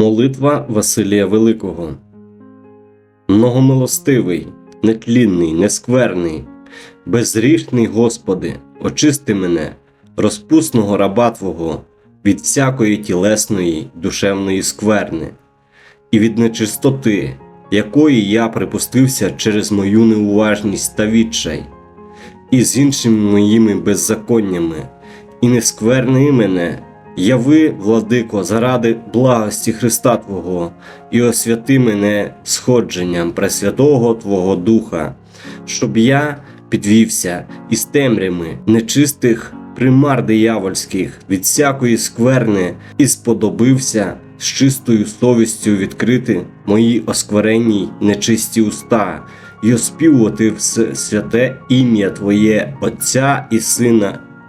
Молитва Василія Великого. Многомилостивий, нетлінний, нескверний, безгрішний Господи, очисти мене, розпусного раба Твого, від всякої тілесної, душевної скверни, і від нечистоти, якої я припустився через мою неуважність та відчай, і з іншими моїми беззаконнями, і не скверни мене, яви, владико, заради благості Христа Твого, і освяти мене сходженням Пресвятого Твого Духа, щоб я підвівся із темрями нечистих примар диявольських від всякої скверни і сподобився з чистою совістю відкрити мої оскверенні нечисті уста і оспівувати все святе ім'я Твоє Отця і Сина